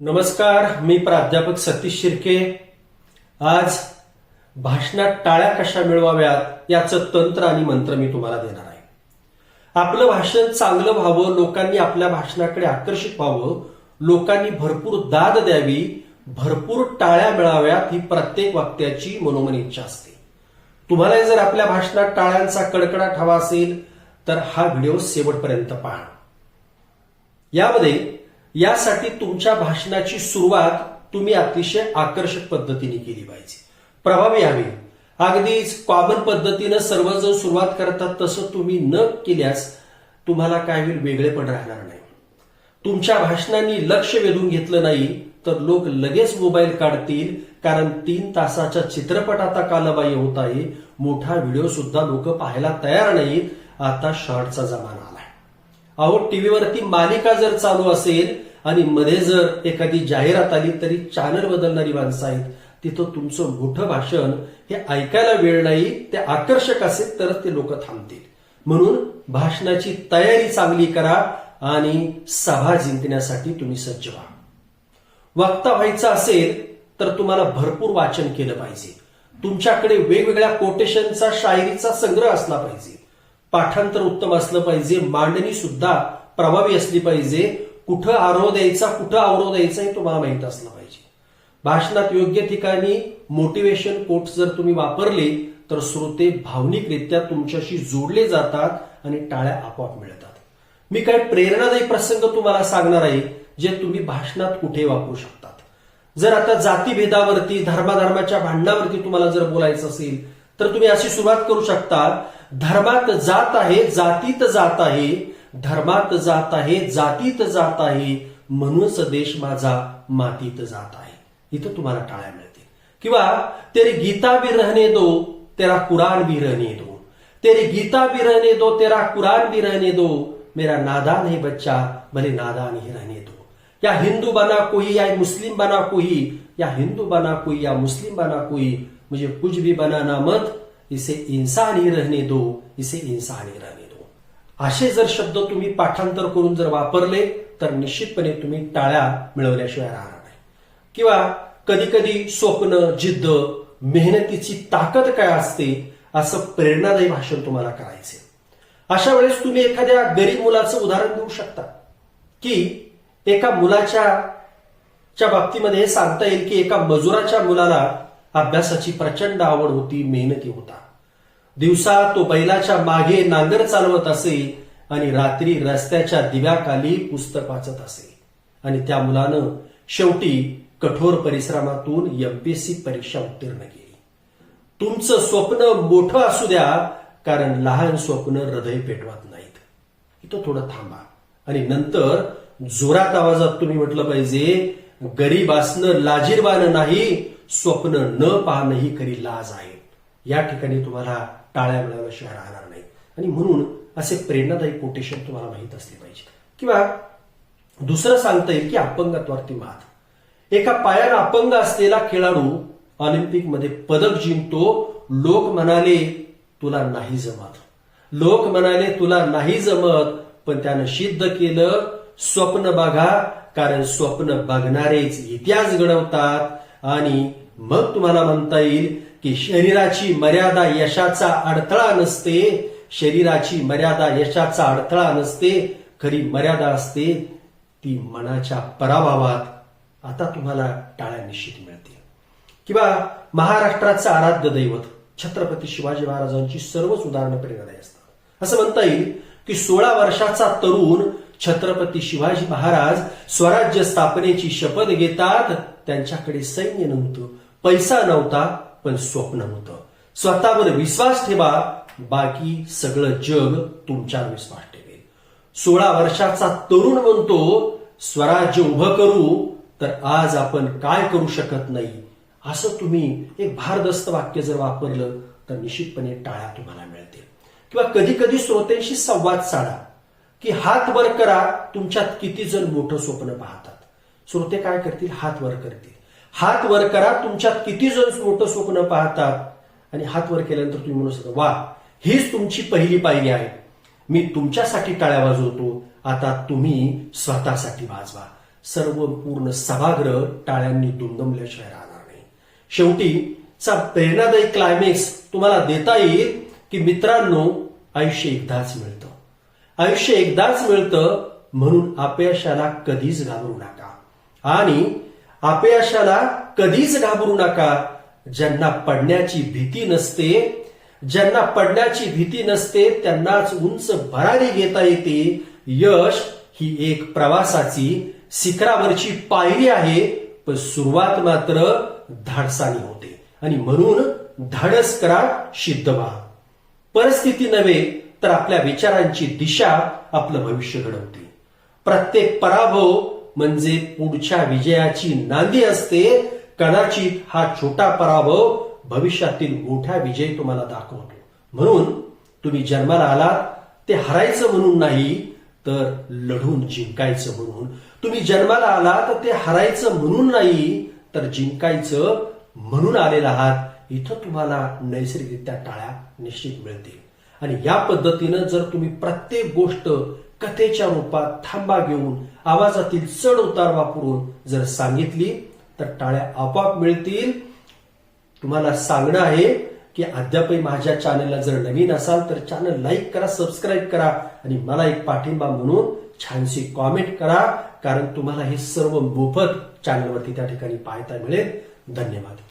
नमस्कार मी प्राध्यापक सतीश शिर्के. आज भाषणात टाळ्या कशा मिळवाव्यात याचं तंत्र आणि मंत्र मी तुम्हाला देणार आहे. आपलं भाषण चांगलं व्हावं लोकांनी आपल्या भाषणाकडे आकर्षित व्हावं लोकांनी भरपूर दाद द्यावी भरपूर टाळ्या मिळाव्यात ही प्रत्येक वाक्याची मनोमन इच्छा असते. तुम्हाला जर आपल्या भाषणात टाळ्यांचा कडकडाट हवा असेल तर हा व्हिडिओ शेवटपर्यंत पहा. यामध्ये यासाठी तुमच्या भाषणाची सुरुवात तुम्ही अतिशय आकर्षक पद्धतीने केली पाहिजे. प्रभावी हवी अगदीच कॉमन पद्धतीनं सर्वजण सुरुवात करतात तसं तुम्ही न केल्यास तुम्हाला काय होईल? वेगळे पण राहणार नाही. तुमच्या भाषणांनी लक्ष वेधून घेतलं नाही तर लोक लगेच मोबाईल काढतील कारण तीन तासाचा चित्रपट आता कालबाह्य होत आहे. मोठा व्हिडिओ सुद्धा लोक पाहायला तयार नाहीत. आता शॉर्टचा जमाना आलाय. अहो टीव्हीवरती मालिका जर चालू असेल आणि मध्ये जर एखादी जाहिरात आली तरी चॅनल बदलणारी माणसं आहेत. तिथं तुमचं मोठं भाषण हे ऐकायला वेळ नाही ते आकर्षक असेल तरच ते लोक थांबतील. म्हणून भाषणाची तयारी चांगली करा आणि सभा जिंकण्यासाठी तुम्ही सज्ज व्हा. वक्ता व्हायचं असेल तर तुम्हाला भरपूर वाचन केलं पाहिजे. तुमच्याकडे वेगवेगळ्या कोटेशनचा शायरीचा संग्रह असला पाहिजे. पाठांतर उत्तम असलं पाहिजे मांडणी सुद्धा प्रभावी असली पाहिजे. कुठं आरोह द्यायचा कुठं अवरोध द्यायचा हे तुम्हाला माहीत असलं पाहिजे. भाषणात योग्य ठिकाणी मोटिवेशन कोट्स जर तुम्ही वापरले तर श्रोते भावनिकरित्या तुमच्याशी जोडले जातात आणि टाळ्या आपोआप मिळतात. मी काही प्रेरणादायी प्रसंग तुम्हाला सांगणार आहे जे तुम्ही भाषणात कुठे वापरू शकतात. जर आता जातीभेदावरती धर्माधर्माच्या भांडणावरती तुम्हाला जर बोलायचं असेल तर तुम्ही अशी सुरुवात करू शकता धर्मात जात आहे जातीत जात आहे धर्मात जात आहे जातीत जात आहे म्हणूनच देश माझा मातीत जात आहे. इथं तुम्हाला टाळ्या मिळतील. किंवा तेरी गीता भी रहने दो तेरा कुरान भी रहने दो. तेरी गीता भी रहने दो तेरा कुरान भी रहने दो. मेरा नादान है बच्चा भले नादान ही रहने दो. या हिंदू बना कोई या मुस्लिम बना कोई या हिंदू बना कोई या मुस्लिम बना कोई मुझे कुछ भी बनाना मत इसे इंसान ही रहने दो इसे इंसान ही रहने दो. असे जर शब्द तुम्ही पाठांतर करून जर वापरले तर निश्चितपणे तुम्ही टाळ्या मिळवल्याशिवाय राहणार नाही. किंवा कधी कधी स्वप्न जिद्द मेहनतीची ताकद काय असते असं प्रेरणादायी भाषण तुम्हाला करायचे. अशा वेळेस तुम्ही एखाद्या गरीब मुलाचं उदाहरण देऊ शकता की एका मुलाच्या च्या बाबतीमध्ये हे सांगता येईल की एका मजुराच्या मुलाला अभ्यासाची प्रचंड आवड होती मेहनती होता. दिवसा तो बैलाच्या मागे नांगर चालवत असे आणि रात्री रस्त्याच्या दिव्याखाली पुस्तक वाचत असे. आणि त्या मुलानं शेवटी कठोर परिश्रमातून एमपीएससी परीक्षा उत्तीर्ण केली. तुमचं स्वप्न मोठं असू द्या कारण लहान स्वप्न हृदय पेटवत नाहीत. इथं थोडं थांबा. आणि नंतर जोरात आवाजात तुम्ही म्हटलं पाहिजे गरीब असणं लाजीरवानं नाही स्वप्न न पाहणं ही खरी लाज आहे. या ठिकाणी तुम्हाला टाळ्या मिळवल्याशिवाय राहणार नाही. आणि म्हणून असे प्रेरणादायी कोटेशन तुम्हाला माहीत असले पाहिजे. किंवा दुसरं सांगता येईल की अपंगत्वावरती मात एका पायानं अपंग असलेला खेळाडू ऑलिम्पिकमध्ये पदक जिंकतो लोक म्हणाले तुला नाही जमत. लोक म्हणाले तुला नाही जमत. पण त्यानं सिद्ध केलं स्वप्न बघा कारण स्वप्न बघणारेच इतिहास घडवतात. आणि मग तुम्हाला म्हणता येईल की शरीराची मर्यादा यशाचा अडथळा नसते शरीराची मर्यादा यशाचा अडथळा नसते खरी मर्यादा असते ती मनाच्या पराभवात आता तुम्हाला टाळ्या निश्चित मिळतील. किंवा महाराष्ट्राचं आराध्य दैवत छत्रपती शिवाजी महाराजांची सर्वच उदाहरणं प्रेरणादायी असतात. असं म्हणता येईल की सोळा वर्षाचा तरुण छत्रपती शिवाजी महाराज स्वराज्य स्थापनेची शपथ घेतात त्यांच्याकडे सैन्य नव्हतं पैसा नव्हता पण स्वप्न होतं. स्वतःवर विश्वास ठेवा बाकी सगळं जग तुमच्यावर विश्वास ठेवेल. सोळा वर्षाचा तरुण म्हणतो स्वराज्य उभं करू तर आज आपण काय करू शकत नाही? असं तुम्ही एक भारदस्त वाक्य जर वापरलं तर निश्चितपणे टाळ्या तुम्हाला मिळतील. किंवा कधी कधी श्रोत्यांशी संवाद साधा की हात वर करा तुमच्यात किती जण मोठं स्वप्न पाहतात. श्रोते काय करतील? हात वर करतील. हात वर करा तुमच्यात किती जण मोठं स्वप्न पाहतात. आणि हात वर केल्यानंतर तुम्ही म्हणू शकता वा हीच तुमची पहिली पायरी आहे. मी तुमच्यासाठी टाळ्या वाजवतो. आता तुम्ही स्वतःसाठी वाजवा. सर्व पूर्ण सभागृह टाळ्यांनी दुमदमल्याशिवाय राहणार नाही. शेवटी चा प्रेरणादायी क्लायमॅक्स तुम्हाला देता येईल की मित्रांनो आयुष्य एकदाच मिळतं. आयुष्य एकदाच मिळतं म्हणून अपयशाला कधीच घाबरू नका. आणि अपयशाला कधीच घाबरू नका. ज्यांना पडण्याची भीती नसते ज्यांना पडण्याची भीती नसते त्यांनाच उंच भरारी घेता येते. यश ही एक प्रवासाची शिखरावरची पायरी आहे पण सुरुवात मात्र धाडसानी होते. आणि म्हणून धाडस करा सिद्ध व्हा. परिस्थिती नव्हे तर आपल्या विचारांची दिशा आपलं भविष्य घडवते. प्रत्येक पराभव म्हणजे पुढच्या विजयाची नांदी असते. कदाचित हा छोटा पराभव भविष्यातील मोठा विजय तुम्हाला दाखवतो. म्हणून तुम्ही जन्माला आलात ते हरायचं म्हणून नाही तर लढून जिंकायचं म्हणून. तुम्ही जन्माला आलात ते हरायचं म्हणून नाही तर जिंकायचं म्हणून आलेला आहात. इथं तुम्हाला नैसर्गिकरित्या टाळ्या निश्चित मिळतील. आणि या पद्धतीनं जर तुम्ही प्रत्येक गोष्ट कथेच्या रूपात थांबा घेऊन आवाजातील चढ उतार वापरून जर सांगितली तर टाळ्या आपोआप मिळतील. तुम्हाला सांगणं आहे की अद्यापही माझ्या चॅनलला जर नवीन असाल तर चॅनल लाईक करा सबस्क्राईब करा आणि मला एक पाठिंबा म्हणून छानशी कॉमेंट करा कारण तुम्हाला हे सर्व मोफत चॅनलवरती त्या ठिकाणी पाहता मिळेल. धन्यवाद.